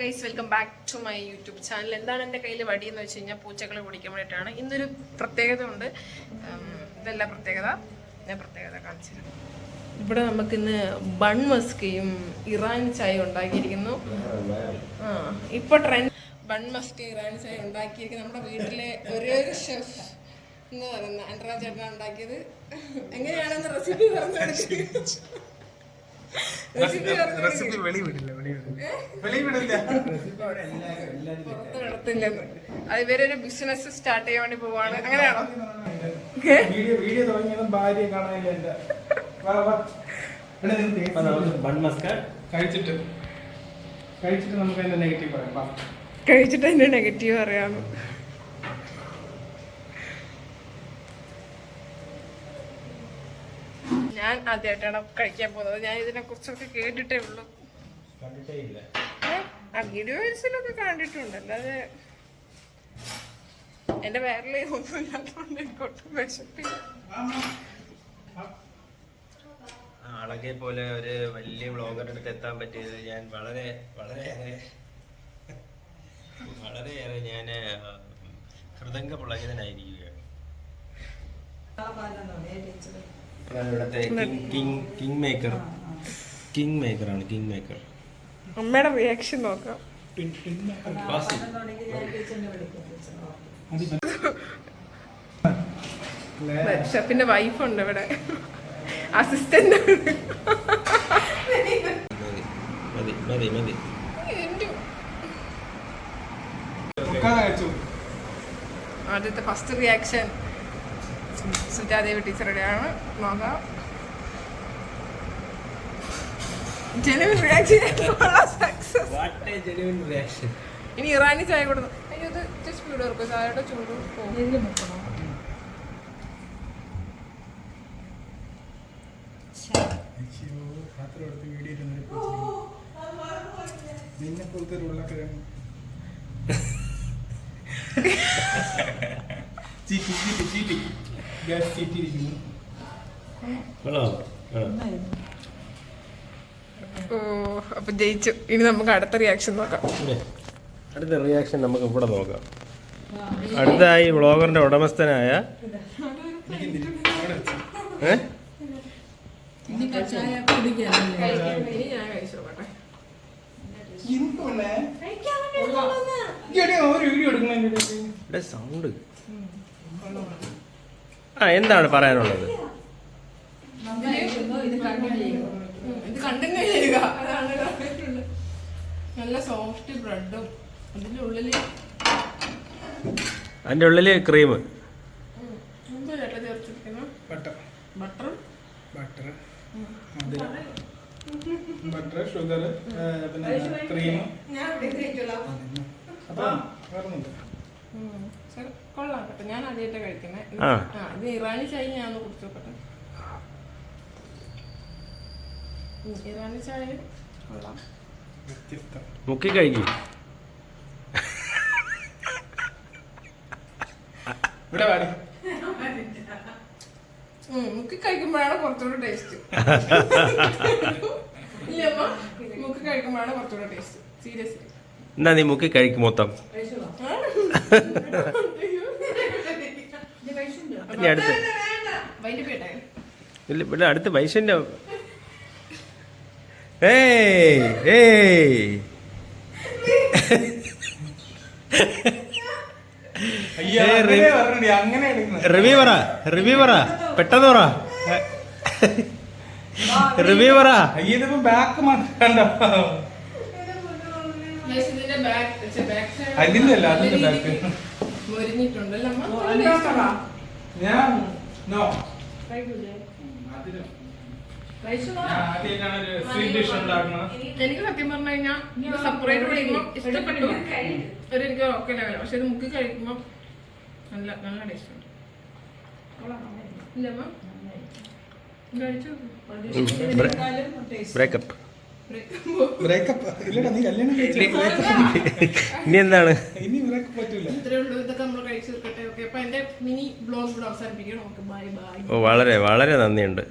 Guys welcome back to my YouTube channel. എന്താണ് എന്റെ കയ്യിൽ വടി എന്ന് വെച്ച് കഴിഞ്ഞാൽ പൂച്ചകളെ കുടിക്കാൻ വേണ്ടിയിട്ടാണ്. ഇന്നൊരു പ്രത്യേകത ഉണ്ട് ഇതെല്ലാം പ്രത്യേകത. ഞാൻ പ്രത്യേകത കാണിച്ചു തരാം. ഇവിടെ നമുക്കിന്ന് ബൺ മസ്കയും ഇറാൻ ചായ ഉണ്ടാക്കിയിരിക്കുന്നു. ആ ഇപ്പൊ ട്രെൻഡ് ബൺ മസ്ക ഇറാൻ ചായ ഉണ്ടാക്കിയിരിക്കുന്നത് നമ്മുടെ വീട്ടിലെ ഒരേ ഒരു ഷെഫ് എന്ന് പറയുന്ന അൻഡ്രാ ചേട്ടനാണ് ഉണ്ടാക്കിയത്. എങ്ങനെയാണെന്ന് റെസിപ്പി പറഞ്ഞു റെസിപ്പി വെളിവിടില്ല വെളിവിടില്ല. വെളി വിടില്ല വെളി വിടില്ല വെളി വിടില്ല പുറത്ത് വിടത്തില്ലെന്ന് അത് ഇവരൊരു ബിസിനസ് സ്റ്റാർട്ട് ചെയ്യാൻ വേണ്ടി പോവാണ്. അങ്ങനെയാണോ? കഴിച്ചിട്ട്. കഴിച്ചിട്ട് നമുക്ക് അതിന്റെ നെഗറ്റീവ് പറയാം. കഴിച്ചിട്ട് അതിന്റെ നെഗറ്റീവ് അറിയാമോ ഞാൻ ആദ്യമായിട്ടാണ് കഴിക്കാൻ പോകുന്നത് ഞാൻ ഇതിനെ കുറിച്ചൊക്കെ കേട്ടിട്ടേ ഉള്ളൂ കണ്ടിട്ടേ ഇല്ല ആ വീഡിയോസിലൊക്കെ കണ്ടിട്ടുണ്ട് അല്ലാതെ എന്റെ വേറെ ഒന്നും ഇല്ലാത്തതുകൊണ്ട് വിശപ്പില്ല അളകെ പോലെ ഒരു വലിയ വ്ളോഗറിന്റെ അടുത്ത് എത്താൻ പറ്റിയത് ഞാൻ വളരെ വളരെയേറെ വളരെയേറെ ഞാൻ ഹൃദംഗ പുളകിതനായിരിക്കുകയാണ് ഞാൻ ഇവിടുത്തെ king king king maker king മേക്കറാണ് king maker അമ്മയുടെ റിയാക്ഷൻ നോക്കാം. വാസി ഷെഫിന്റെ വൈഫുണ്ട് ഇവിടെ. അസിസ്റ്റന്റ് മതി മതി മതി ആദ്യത്തെ ഫസ്റ്റ് റിയാക്ഷൻ സുജാദേവി ടീച്ചറുടെയാണ് നോക്കാം. Genuine reaction what a genuine reaction ഇനി ഇറാനി ചായ കൊടുത്തു. അയ്യോ ഇത് ജസ്റ്റ് സ്പീഡ് ഓർക്കും ചായയുടെ ചൂട് പോകും. നിന്നെ പോലത്തെ ഒരു ചീറ്റി. ഗ്യാസ് ചീറ്റിയിരിക്കുന്നു കൊള്ളാം ഓ അപ്പൊ ജയിച്ചു. ഇനി നമുക്ക് അടുത്ത റിയാക്ഷൻ നോക്കാം. അടുത്ത റിയാക്ഷൻ നമുക്ക് ഇവിടെ നോക്കാം. അടുത്തായി വ്ളോഗറിന്റെ ഉടമസ്ഥനായ സൗണ്ട് ആ എന്താണ് പറയാനുള്ളത്? ഇത് അതാണ് പറഞ്ഞിട്ടുള്ളത്. നല്ല സോഫ്റ്റ് ബ്രെഡും. അതിന്റെ ഉള്ളിൽ അതിന്റെ ഉള്ളിൽ ക്രീം എന്ത് ചേട്ടാ ചേർത്തിരിക്കുന്നു? ബട്ടർ ബട്ടറും ബട്ടർ ബട്ടർ ഷുഗർ പിന്നെ ക്രീം ഞാൻ അപ്പൊ കൊള്ളാം. കേട്ടോ ഞാൻ ആദ്യമായിട്ട് കഴിക്കുന്നത് ആ. ഇത് ഇറാനി ചായ ഞാൻ ഒന്ന് കുടിച്ചു നോക്കട്ടെ. ഇറാനി ചായ കൊള്ളാം. മുക്കി ഇവിടെ ഉം, മുക്കി കഴിക്കുമ്പോഴാണ് കുറച്ചുകൂടെ ടേസ്റ്റ്. മുക്കി കഴിക്കുമ്പോഴാണ് കുറച്ചുകൂടെ ടേസ്റ്റ്. സീരിയസ്ലി. എന്നാ നീ മുക്കി കഴിക്കും മൊത്തം. ഇനി അടുത്ത്. ഇല്ല ഇവിടെ അടുത്ത് വൈശന്റെ ഏയ് ഏയ്. അയ്യോ ഏ, അങ്ങനെ റിവ്യൂ- പറഞ്ഞിട്ട് അങ്ങനെ എടുക്കുന്നത് റിവ്യൂ പറ റിവ്യൂ പറ. പെട്ടെന്ന് പറ. റിവ്യൂ പറ. ഇതിപ്പോ ബാക്ക് മാത്രം അതിന്റെ അല്ല, അതിന്റെ നല്ല ഞാൻ നോ? അതിന് എനിക്ക് സത്യം പറഞ്ഞു കഴിഞ്ഞാൽ സെപ്പറേറ്റ് കഴിക്കുമ്പോൾ ഇഷ്ടപ്പെട്ടു. ഒരു എനിക്ക് ഓക്കെ ലെവൽ പക്ഷെ ഇത് മുക്കി കഴിക്കുമ്പോൾ നല്ല നല്ല ടേസ്റ്റ് ഉണ്ട്. ഇല്ല മാം കഴിച്ചു? ബ്രേക്കപ്പ് ബ്രേക്കപ്പ് ഇല്ലടാ നീ കല്യാണം ഇനി എന്താണ്? ഇനി ബ്രേക്കപ്പ് പറ്റില്ല ഇത്രയേ ഉള്ളൂ നമ്മൾ കഴിച്ചു തീർക്കട്ടെ. ഓക്കെ അപ്പൊ എന്റെ മിനി ബ്ലോഗ് ഇവിടെ അവസാനിപ്പിക്കണം ഓക്കെ ബൈ ബൈ ഓ വളരെ വളരെ നന്ദിയുണ്ട്.